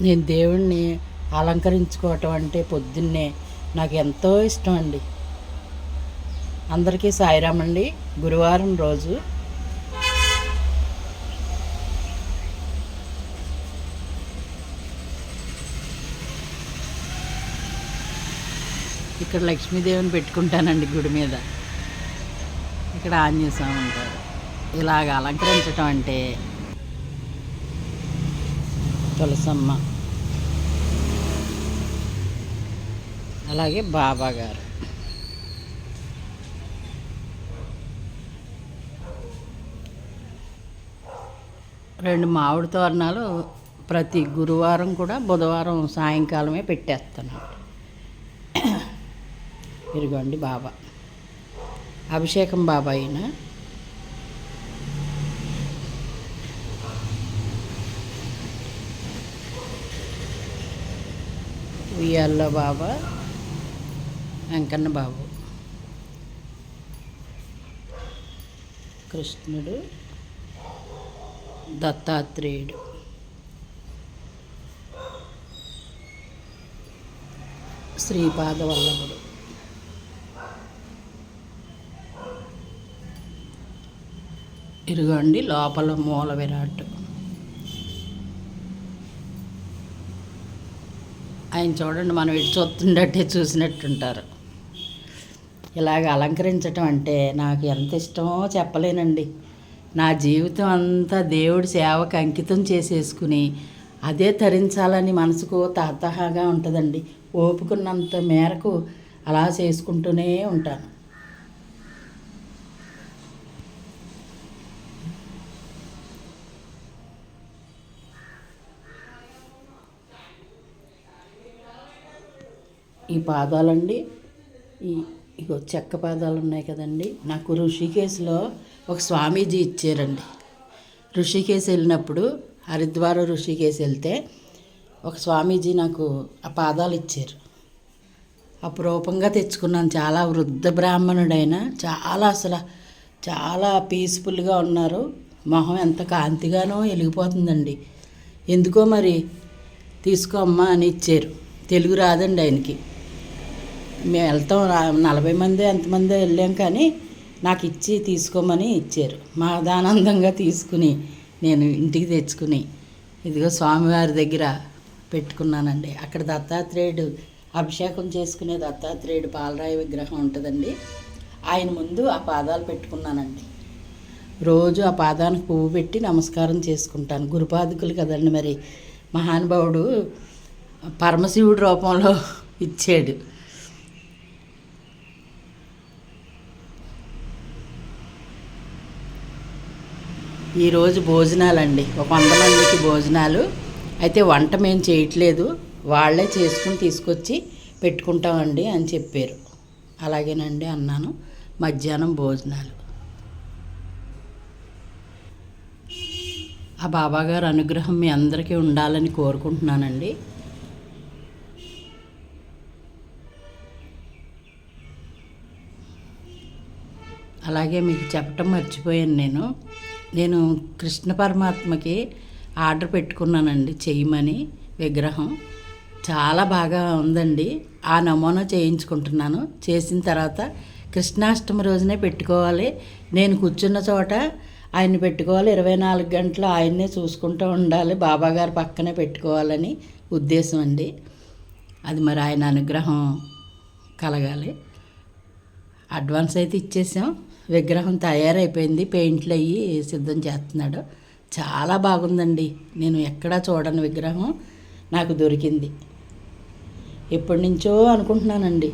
నేను దేవుణ్ణి అలంకరించుకోవటం అంటే పొద్దున్నే నాకు ఎంతో ఇష్టం అండి. అందరికీ సాయిరామ్ అండి. గురువారం రోజు ఇక్కడ లక్ష్మీదేవిని పెట్టుకుంటానండి గుడి మీద. ఇక్కడ ఆంజనేయ స్వామి ఉంటారు. ఇలాగ అలంకరించటం అంటే తులసమ్మ. అలాగే బాబా గారు. రెండు మామిడి తోరణాలు ప్రతి గురువారం కూడా బుధవారం సాయంకాలమే పెట్టేస్తాను ఇదిగోండి బాబా. అభిషేకం బాబా అయినా ఉయ్యాల్లో బాబా వెంకన్న బాబు. కృష్ణుడు దత్తాత్రేయుడు. శ్రీపాద వల్లభుడు ఇరుగండి లోపల మూల విరాట్. ఆయన చూడండి మనం ఇటు చూస్తుండట్టే చూసినట్టుంటారు. ఇలాగ అలంకరించటం అంటే నాకు ఎంత ఇష్టమో చెప్పలేనండి. నా జీవితం అంతా దేవుడి సేవకు అంకితం చేసేసుకుని అదే తరించాలని మనసుకు తాతహాగా ఉంటుందండి. ఓపుకున్నంత మేరకు అలా చేసుకుంటూనే ఉంటాను. ఈ పాదాలండి. ఈ ఇగో చెక్క పాదాలు ఉన్నాయి కదండి. నాకు ఋషికేశ్లో ఒక స్వామీజీ ఇచ్చారండి. ఋషికేశ్ వెళ్ళినప్పుడు హరిద్వార ఋషికేశ్ వెళ్తే ఒక స్వామీజీ నాకు ఆ పాదాలు ఇచ్చారు. అపురూపంగా తెచ్చుకున్నాను. చాలా వృద్ధ బ్రాహ్మణుడైన చాలా అసలు చాలా పీస్ఫుల్గా ఉన్నారు. మొహం ఎంత కాంతిగానో వెలిగిపోతుందండి. ఎందుకో మరి తీసుకో అమ్మా అని ఇచ్చారు. తెలుగు రాదండి ఆయనకి. మేము వెళ్తాం నలభై మంది ఎంతమంది వెళ్ళాం కానీ నాకు ఇచ్చి తీసుకోమని ఇచ్చారు. మా దానందంగా తీసుకుని నేను ఇంటికి తెచ్చుకుని ఇదిగో స్వామివారి దగ్గర పెట్టుకున్నానండి. అక్కడ దత్తాత్రేయుడు అభిషేకం చేసుకునే దత్తాత్రేయుడు పాలరాయి విగ్రహం ఉంటుందండి. ఆయన ముందు ఆ పాదాలు పెట్టుకున్నానండి. రోజు ఆ పాదానికి పువ్వు పెట్టి నమస్కారం చేసుకుంటాను. గురుపాదుకులు కదండి మరి. మహానుభావుడు పరమశివుడి రూపంలో ఇచ్చాడు. ఈరోజు భోజనాలండి. ఒక వంద మందికి భోజనాలు. అయితే వంట మేము చేయట్లేదు. వాళ్ళే చేసుకుని తీసుకొచ్చి పెట్టుకుంటామండి అని చెప్పారు. అలాగేనండి అన్నాను. మధ్యాహ్నం భోజనాలు. ఆ బాబాగారు అనుగ్రహం మీ అందరికీ ఉండాలని కోరుకుంటున్నానండి. అలాగే మీకు చెప్పటం మర్చిపోయాను నేను. నేను కృష్ణ పరమాత్మకి ఆర్డర్ పెట్టుకున్నానండి చేయమని విగ్రహం. చాలా బాగా ఉందండి. ఆ నమూనా చేయించుకుంటున్నాను. చేసిన తర్వాత కృష్ణాష్టమి రోజునే పెట్టుకోవాలి. నేను కూర్చున్న చోట ఆయన్ని పెట్టుకోవాలి. ఇరవై నాలుగు గంటలు ఆయన్నే చూసుకుంటూ ఉండాలి. బాబాగారు పక్కనే పెట్టుకోవాలని ఉద్దేశం అండి. అది మరి ఆయన అనుగ్రహం కలగాలి. అడ్వాన్స్ అయితే ఇచ్చేసాం. విగ్రహం తయారైపోయింది. పెయింట్లు అయ్యి సిద్ధం చేస్తున్నాడు. చాలా బాగుందండి. నేను ఎక్కడా చూడని విగ్రహం నాకు దొరికింది. ఎప్పటి నుంచో అనుకుంటున్నానండి.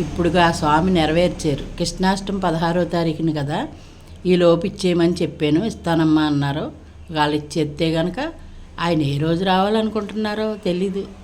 ఇప్పుడుగా ఆ స్వామి నెరవేర్చారు. కృష్ణాష్టమి పదహారో తారీఖున కదా. ఈ లోపు ఇచ్చేయమని చెప్పాను. ఇస్తానమ్మా అన్నారు. వాళ్ళు ఇచ్చేస్తే కనుక ఆయన ఏ రోజు రావాలనుకుంటున్నారో తెలీదు.